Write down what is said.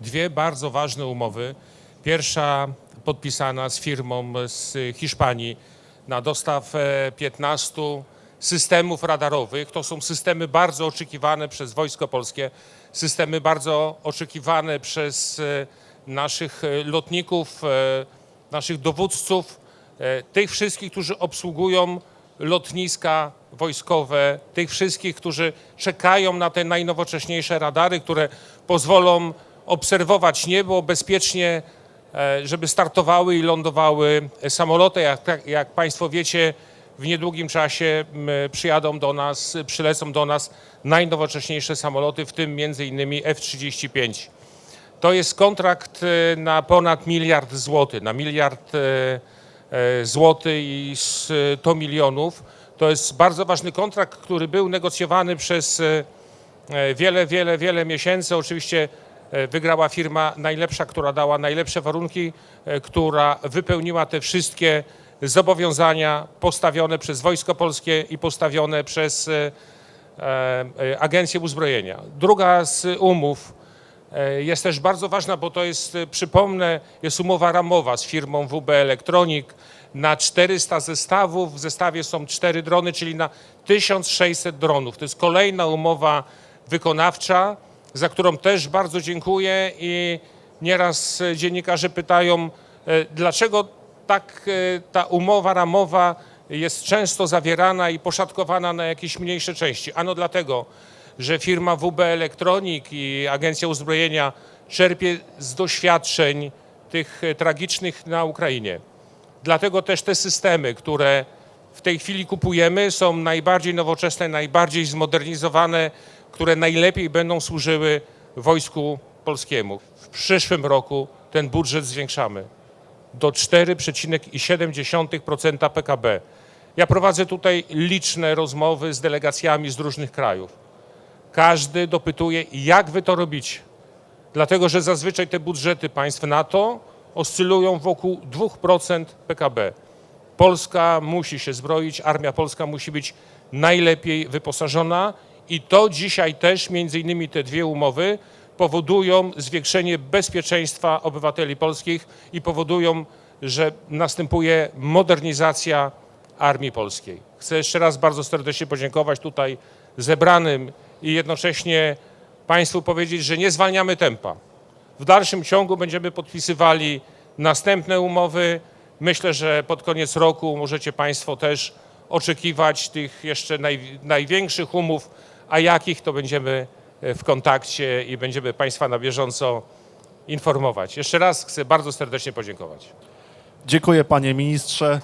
dwie bardzo ważne umowy. Pierwsza podpisana z firmą z Hiszpanii na dostawę 15 systemów radarowych. To są systemy bardzo oczekiwane przez Wojsko Polskie, systemy bardzo oczekiwane przez e, naszych e, lotników, e, naszych dowódców, e, tych wszystkich, którzy obsługują lotniska wojskowe, tych wszystkich, którzy czekają na te najnowocześniejsze radary, które pozwolą obserwować niebo bezpiecznie, e, żeby startowały i lądowały samoloty. Jak, tak- jak Państwo wiecie, w niedługim czasie przyjadą do nas, przylecą do nas najnowocześniejsze samoloty, w tym innymi F-35. To jest kontrakt e, na ponad miliard złotych, na miliard e, złotych i 100 milionów. To jest bardzo ważny kontrakt, który był negocjowany przez wiele, wiele, wiele miesięcy. Oczywiście wygrała firma najlepsza, która dała najlepsze warunki, e, która wypełniła te wszystkie zobowiązania postawione przez Wojsko Polskie i postawione przez e, e, Agencję Uzbrojenia. Druga z umów e, jest też bardzo ważna, bo to jest, e, przypomnę, jest umowa ramowa z firmą WB Electronic na 400 zestawów. W zestawie są cztery drony, czyli na 1600 dronów. To jest kolejna umowa wykonawcza, za którą też bardzo dziękuję i nieraz dziennikarze pytają, e, dlaczego tak e, ta umowa ramowa jest często zawierana i poszatkowana na jakieś mniejsze części. Ano dlatego, że firma WB Electronic i Agencja Uzbrojenia czerpie z doświadczeń tych e, tragicznych na Ukrainie. Dlatego też te systemy, które w tej chwili kupujemy, są najbardziej nowoczesne, najbardziej zmodernizowane, które najlepiej będą służyły Wojsku Polskiemu. W przyszłym roku ten budżet zwiększamy do 4,7% PKB. Ja prowadzę tutaj liczne rozmowy z delegacjami z różnych krajów. Każdy dopytuje, jak wy to robicie. Dlatego, że zazwyczaj te budżety państw NATO oscylują wokół 2% PKB. Polska musi się zbroić, armia polska musi być najlepiej wyposażona i to dzisiaj też, między innymi te dwie umowy, powodują zwiększenie bezpieczeństwa obywateli polskich i powodują, że następuje modernizacja armii polskiej. Chcę jeszcze raz bardzo serdecznie podziękować tutaj zebranym i jednocześnie Państwu powiedzieć, że nie zwalniamy tempa. W dalszym ciągu będziemy podpisywali następne umowy. Myślę, że pod koniec roku możecie Państwo też oczekiwać tych jeszcze naj, największych umów, a jakich to będziemy e, w kontakcie i będziemy Państwa na bieżąco informować. Jeszcze raz chcę bardzo serdecznie podziękować. Dziękuję panie ministrze.